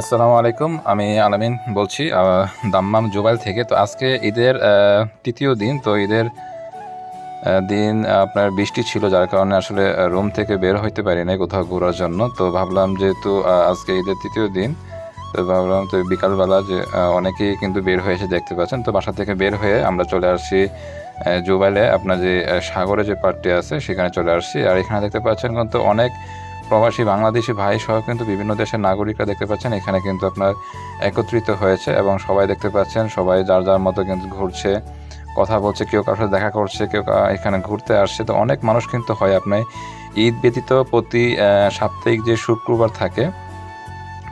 আসসালামু আলাইকুম, আমি আলামিন বলছি দাম্মাম জুবাইল থেকে। তো আজকে ঈদের তৃতীয় দিন, তো ঈদের দিন আপনার বৃষ্টি ছিল, যার কারণে আসলে রুম থেকে বের হইতে পারি নাই কোথাও ঘোরার জন্য। তো ভাবলাম যেহেতু আজকে ঈদের তৃতীয় দিন, তো ভাবলাম তো বিকালবেলা যে অনেকেই কিন্তু বের হয়ে এসে দেখতে পাচ্ছেন। তো বাসা থেকে বের হয়ে আমরা চলে আসছি জুবাইলে। আপনার যে সাগরে যে পার্কটি আছে, সেখানে চলে আসছি। আর এখানে দেখতে পাচ্ছেন কিন্তু অনেক প্রবাসী বাংলাদেশি ভাই সহ কিন্তু বিভিন্ন দেশের নাগরিকরা দেখতে পাচ্ছেন, এখানে কিন্তু আপনার একত্রিত হয়েছে এবং সবাই দেখতে পাচ্ছেন, সবাই যার যার মতো কিন্তু ঘুরছে, কথা বলছে, কেউ কারোর সাথে দেখা করছে, কেউ এখানে ঘুরতে আসছে। তো অনেক মানুষ কিন্তু হয় আপনার ঈদ ব্যতীত প্রতি সাপ্তাহিক যে শুক্রবার থাকে,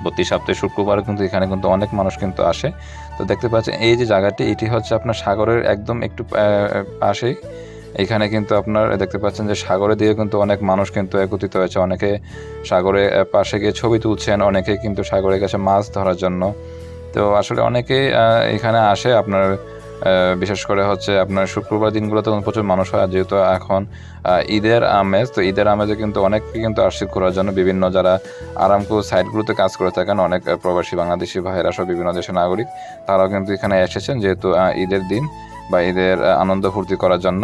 প্রতি সপ্তাহে শুক্রবার কিন্তু এখানে কিন্তু অনেক মানুষ কিন্তু আসে। তো দেখতে পাচ্ছেন, এই যে জায়গাটি, এটি হচ্ছে আপনার সাগরের একদম একটু পাশেই। এখানে কিন্তু আপনার দেখতে পাচ্ছেন যে সাগরে দিয়ে কিন্তু অনেক মানুষ কিন্তু একত্রিত হয়েছে। অনেকে সাগরে পাশে গিয়ে ছবি তুলছেন অনেকে কিন্তু সাগরে গেছে মাছ ধরার জন্য। তো আসলে অনেকেই আহ, এখানে আসে আপনার বিশেষ করে হচ্ছে আপনার শুক্রবার দিনগুলোতে প্রচুর মানুষ হয়। যেহেতু এখন ঈদের আমেজ তো ঈদের আমেজে কিন্তু অনেকে কিন্তু আসছে ঘোরার জন্য বিভিন্ন যারা আরামকো সাইটগুলোতে কাজ করে থাকেন অনেক প্রবাসী বাংলাদেশি ভাইয়েরা সব বিভিন্ন দেশের নাগরিক তারাও কিন্তু এখানে এসেছেন যেহেতু ঈদের দিন বা ঈদের আনন্দ ফুর্তি করার জন্য।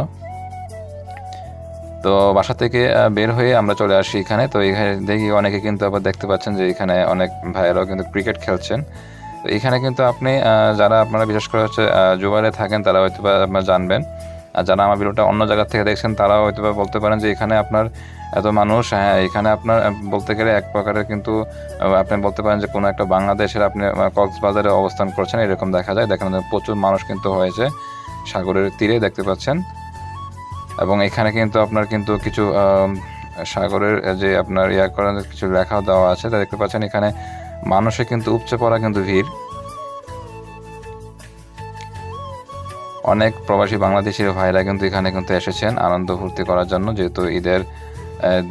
তো বাসা থেকে বের হয়ে আমরা চলে আসি এখানে। তো এখানে দেখি অনেকে কিন্তু আবার দেখতে পাচ্ছেন যে এখানে অনেক ভাইয়েরাও কিন্তু ক্রিকেট খেলছেন। তো এখানে কিন্তু আপনি যারা আপনারা বিশেষ করে হচ্ছে জুবাইলে থাকেন, তারা হয়তো বা আপনারা জানবেন। আর যারা আমার ভিডিওটা অন্য জায়গা থেকে দেখছেন, তারাও হয়তো বা বলতে পারেন যে এখানে আপনার এত মানুষ। হ্যাঁ এখানে আপনার বলতে গেলে এক প্রকারের কিন্তু আপনি বলতে পারেন যে কোনো একটা বাংলাদেশের আপনি কক্সবাজারে অবস্থান করছেন, এরকম দেখা যায়। দেখেন প্রচুর মানুষ কিন্তু হয়েছে সাগরের তীরে দেখতে পাচ্ছেন। এবং এখানে কিন্তু আপনার কিন্তু কিছু সাগরের যে আপনার ইয়া করার কিছু লেখা দেওয়া আছে। তা দেখতে পাচ্ছেন এখানে মানুষে কিন্তু উপচে পড়া কিন্তু ভিড়। অনেক প্রবাসী বাংলাদেশের ভাইরা কিন্তু এখানে কিন্তু এসেছেন আনন্দ ফুর্তি করার জন্য, যেহেতু ঈদের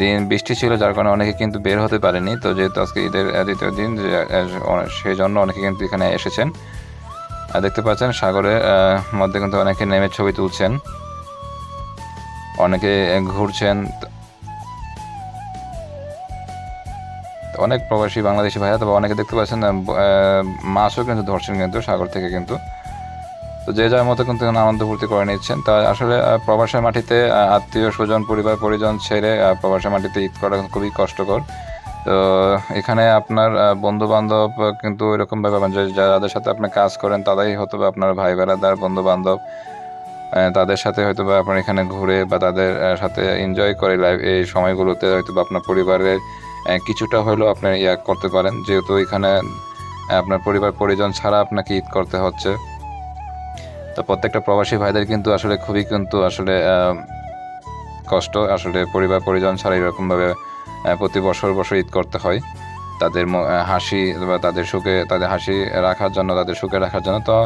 দিন বৃষ্টি ছিল, যার কারণে অনেকে কিন্তু বের হতে পারেনি। তো যেহেতু আজকে ঈদের দ্বিতীয় দিন সেই জন্য অনেকে কিন্তু এখানে এসেছেন। আর দেখতে পাচ্ছেন সাগরের মধ্যে কিন্তু অনেকে নেমে ছবি তুলছেন। অনেকে ঘুরছেন। অনেক প্রবাসী বাংলাদেশি ভাইয়া, তবে অনেকে দেখতে পাচ্ছেন মাছও কিন্তু ধরছেন কিন্তু, সাগর থেকে কিন্তু। তো যে যার মতো কিন্তু আনন্দ ফুর্তি করে নিচ্ছেন। তা আসলে প্রবাসের মাটিতে আত্মীয় স্বজন, পরিবার, পরিজন ছেড়ে প্রবাসের মাটিতে ঈদ করা খুবই কষ্টকর। তো, এখানে আপনার বন্ধু বান্ধব কিন্তু এরকম ভাবে পাবেন যে যাদের সাথে আপনি কাজ করেন, তারাই হয়তো বা আপনার ভাই বেড়াদার বন্ধু বান্ধব তাদের সাথে হয়তো বা আপনার এখানে ঘুরে বা তাদের সাথে এনজয় করে লাইফ এই সময়গুলোতে হয়তো বা আপনার পরিবারের কিছুটা হলেও আপনি ইয়া করতে পারেন। যেহেতু এখানে আপনার পরিবার পরিজন ছাড়া আপনাকে ঈদ করতে হচ্ছে। তো প্রত্যেকটা প্রবাসী ভাইদের কিন্তু আসলে খুবই কিন্তু আসলে কষ্ট। আসলে পরিবার পরিজন ছাড়া এরকমভাবে প্রতি বছর বছর ঈদ করতে হয়। তাদের হাসি বা তাদের সুখে তাদের হাসি রাখার জন্য তাদের সুখে রাখার জন্য। তো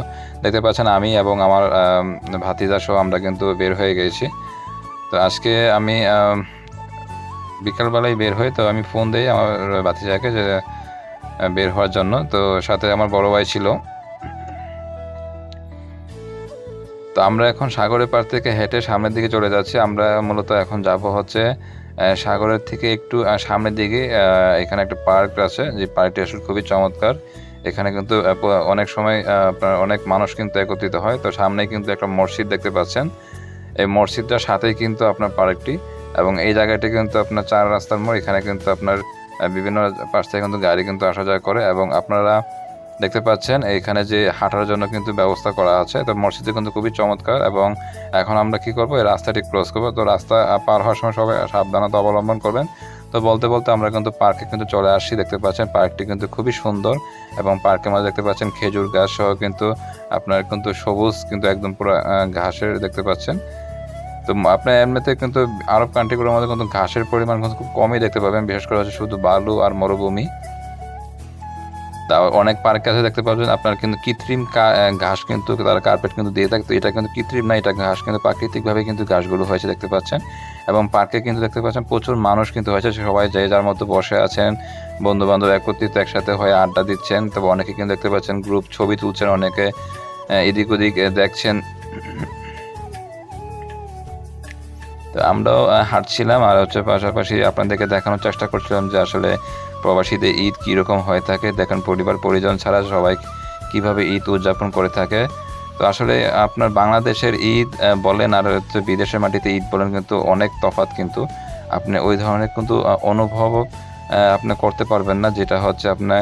দেখতে পাচ্ছেন আমি এবং আমার আম, ভাতিজা সহ আমরা কিন্তু বের হয়ে গেছি। তো আজকে আমি বিকালবেলায় বের হই তো আমি ফোন দিই আমার ভাতিজাকে যে বের হওয়ার জন্য। তো সাথে আমার বড় ভাই ছিল। তো আমরা এখন সাগরের পার থেকে হেঁটে সামনের দিকে চলে যাচ্ছি। আমরা মূলত এখন যাব হচ্ছে সাগরের থেকে একটু সামনের দিকে এখানে একটা পার্ক আছে, যে পার্কটি আসলে খুবই চমৎকার। এখানে কিন্তু অনেক সময় আপনার অনেক মানুষ কিন্তু একত্রিত হয়। তো সামনে কিন্তু একটা মসজিদ দেখতে পাচ্ছেন। এই মসজিদটার সাথেই কিন্তু আপনার পার্কটি এবং এই জায়গাটি কিন্তু আপনার চার রাস্তার মোড়। এখানে কিন্তু আপনার বিভিন্ন পাশ থেকে কিন্তু গাড়ি কিন্তু আসা যাওয়া করে এবং আপনারা দেখতে পাচ্ছেন, এইখানে যে হাঁটার জন্য কিন্তু ব্যবস্থা করা আছে। তো মসজিদে কিন্তু খুবই চমৎকার এবং এখন আমরা কি করব? এই রাস্তাটি ক্রস করব। তো রাস্তা পার হওয়ার সময় সবাই সাবধানতা অবলম্বন করবেন। তো বলতে বলতে আমরা কিন্তু পার্কে কিন্তু চলে আসছি, দেখতে পাচ্ছেন। পার্কটি কিন্তু খুবই সুন্দর এবং পার্কের মধ্যে দেখতে পাচ্ছেন খেজুর গাছ সহ কিন্তু আপনার কিন্তু সবুজ কিন্তু একদম পুরো ঘাসের দেখতে পাচ্ছেন। তো আপনার এমনিতে কিন্তু আরব কান্ট্রিগুলোর মধ্যে কিন্তু ঘাসের পরিমাণ কিন্তু খুব কমই দেখতে পাবেন। বিশেষ করে হচ্ছে শুধু বালু আর মরুভূমি। তা অনেক পার্ক আছে, দেখতে পাবেন আপনার কিন্তু কৃত্রিম ঘাস কিন্তু তারা কার্পেট কিন্তু দিয়ে থাকে। তো এটা কিন্তু কৃত্রিম না, এটা ঘাস কিন্তু প্রাকৃতিকভাবে কিন্তু ঘাসগুলো হয়েছে, দেখতে পাচ্ছেন। এবং পার্কে কিন্তু দেখতে পাচ্ছেন প্রচুর মানুষ কিন্তু হয়েছে সবাই যে যার মতো বসে আছেন। বন্ধু বান্ধব একত্রিত একসাথে হয়ে আড্ডা দিচ্ছেন। তবে অনেকে কিন্তু দেখতে পাচ্ছেন গ্রুপ ছবি তুলছেন, অনেকে এদিক ওদিক দেখছেন। তো আমরাও হাঁটছিলাম আর হচ্ছে পাশাপাশি আপনাদেরকে দেখানোর চেষ্টা করছিলাম যে আসলে প্রবাসীদের ঈদ কীরকম হয়ে থাকে, দেখেন পরিবার, পরিজন ছাড়া সবাই কীভাবে ঈদ উদযাপন করে থাকে। তো আসলে আপনার বাংলাদেশের ঈদ বলেন আর হচ্ছে বিদেশের মাটিতে ঈদ বলেন কিন্তু অনেক তফাৎ কিন্তু আপনি ওই ধরনের কিন্তু অনুভব আপনি করতে পারবেন না। যেটা হচ্ছে আপনার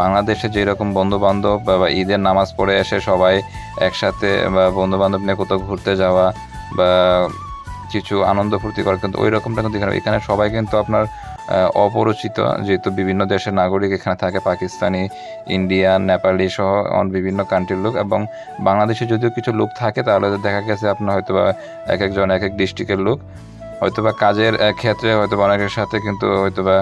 বাংলাদেশে যেরকম বন্ধু বান্ধব বা ঈদের নামাজ পড়ে এসে সবাই একসাথে, বা বন্ধু বান্ধব নিয়ে কোথাও ঘুরতে যাওয়া বা, কিছু আনন্দ ফুর্তি করা কিন্তু ওই রকমটা কিন্তু এখানে সবাই কিন্তু আপনার অপরিচিত যেহেতু বিভিন্ন দেশের নাগরিক এখানে থাকে পাকিস্তানি ইন্ডিয়ান নেপালি সহ বিভিন্ন কান্ট্রির লোক এবং বাংলাদেশে যদিও কিছু লোক থাকে তাহলে দেখা গেছে আপনার হয়তো বা এক একজন এক এক ডিস্ট্রিক্টের লোক। হয়তোবা কাজের আহ, ক্ষেত্রে হয়তোবা অনেকের সাথে কিন্তু হয়তো বা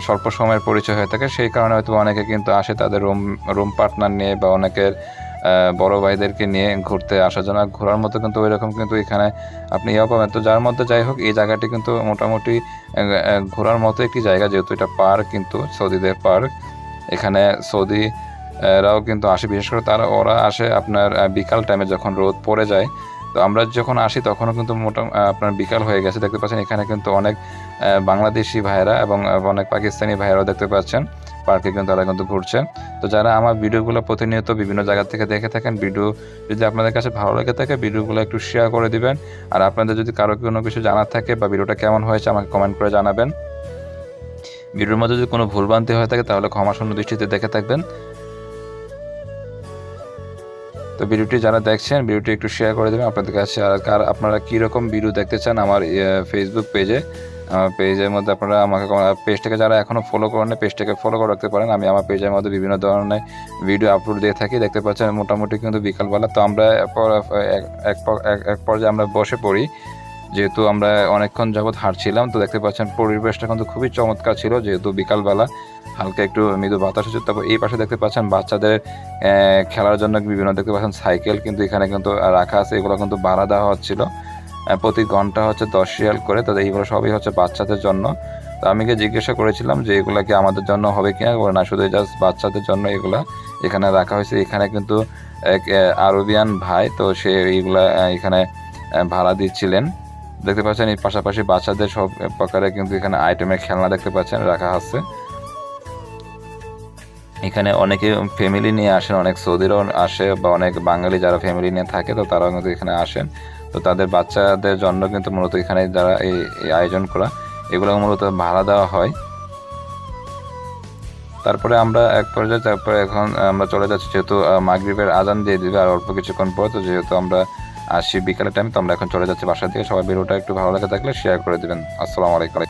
স্বল্প সময়ের পরিচয় হয়ে থাকে সেই কারণে হয়তো অনেকে কিন্তু আসে তাদের রুম রুম পার্টনার নিয়ে বা অনেকের বড় ভাইদেরকে নিয়ে ঘুরতে আসার জন্য। ঘোরার মতো কিন্তু ওই রকম কিন্তু এখানে আপনি ইয়ে পাবেন। তো যার মধ্যে যাই হোক, এই জায়গাটি কিন্তু মোটামুটি ঘোরার মতো একটি জায়গা, যেহেতু এটা পার্ক কিন্তু, সৌদিদের পার্ক। এখানে সৌদি রাও কিন্তু আসে। বিশেষ করে তারা, ওরা আসে আপনার বিকাল টাইমে যখন রোদ পড়ে যায়। তো আমরা যখন আসি, তখনও কিন্তু মোটা আপনার বিকাল হয়ে গেছে। দেখতে পাচ্ছেন, এখানে কিন্তু অনেক বাংলাদেশি ভাইয়েরা এবং অনেক পাকিস্তানি ভাইয়েরাও দেখতে পাচ্ছেন। পার্কে কিন্তু তারা কিন্তু ঘুরছেন। তো যারা আমার ভিডিওগুলো প্রতিনিয়ত বিভিন্ন জায়গা থেকে দেখে থাকেন, ভিডিও যদি আপনাদের কাছে ভালো লেগে থাকে, ভিডিওগুলো একটু শেয়ার করে দিবেন। আর আপনাদের যদি কারও কোনো কিছু জানার থাকে বা ভিডিওটা কেমন হয়েছে, আমাকে কমেন্ট করে জানাবেন। ভিডিওর মধ্যে যদি কোনো ভুলভ্রান্তি হয়ে থাকে, তাহলে ক্ষমাশূন্য দৃষ্টিতে দেখে থাকবেন। তো ভিডিওটি যারা দেখছেন, ভিডিওটি একটু শেয়ার করে দেবেন। আপনাদের কাছে আর আপনারা কীরকম ভিডিও দেখতে চান আমার ফেসবুক পেজে আমার পেজের মধ্যে আপনারা আমাকে পেজটাকে যারা এখনও ফলো করেন পেজটাকে ফলো করে রাখতে পারেন। আমি আমার পেজের মধ্যে বিভিন্ন ধরনের ভিডিও আপলোড দিয়ে থাকি। দেখতে পাচ্ছেন, মোটামুটি কিন্তু বিকালবেলা। তো আমরা এক- পর্যায়ে আমরা বসে পড়ি। যেহেতু আমরা অনেকক্ষণ যাবৎ হাঁটছিলাম, তো দেখতে পাচ্ছেন, পরিবেশটা কিন্তু খুবই চমৎকার ছিল যেহেতু বিকালবেলা। হালকা একটু মৃদু বাতাস হচ্ছে। তারপর এই পাশে দেখতে পাচ্ছেন, বাচ্চাদের খেলার জন্য বিভিন্ন দেখতে পাচ্ছেন, সাইকেল কিন্তু এখানে কিন্তু রাখা আছে। এগুলো কিন্তু ভাড়া দেওয়া হচ্ছিল প্রতি ঘণ্টা হচ্ছে দশ রিয়াল করে, তো এইগুলো সবই হচ্ছে বাচ্চাদের জন্য। তো আমি গিয়ে জিজ্ঞাসা করেছিলাম যে এগুলা কি আমাদের জন্য হবে কিনা? বলে, না, শুধু জাস্ট বাচ্চাদের জন্য এগুলা এখানে রাখা হয়েছে। এখানে কিন্তু এক আরবিয়ান ভাই, তো সে এইগুলা এখানে ভাড়া দিচ্ছিলেন। দেখতে পাচ্ছেন এই পাশাপাশি বাচ্চাদের সব প্রকারে কিন্তু এখানে আইটেমের খেলনা দেখতে পাচ্ছেন, রাখা আছে। এখানে অনেকে ফ্যামিলি নিয়ে আসেন, অনেক সৌদিরও আসে বা অনেক বাঙালি যারা ফ্যামিলি নিয়ে থাকে, তো তারাও কিন্তু এখানে আসেন। তো তাদের বাচ্চাদের জন্য কিন্তু মূলত এখানে যারা এই আয়োজন করা এগুলো মূলত ভাড়া দেওয়া হয়। তারপরে আমরা এক পর্যায়ে, তারপরে এখন আমরা চলে যাচ্ছি, যেহেতু মাগরিবের আজান দিয়ে দিবে আর অল্প কিছুক্ষণ পর, তো যেহেতু আমরা আসি বিকালের টাইম তো আমরা এখন চলে যাচ্ছি বাসা থেকে সবাই ভিডিওটা একটু ভালো লাগে থাকলে শেয়ার করে দেবেন। আসসালামু আলাইকুম।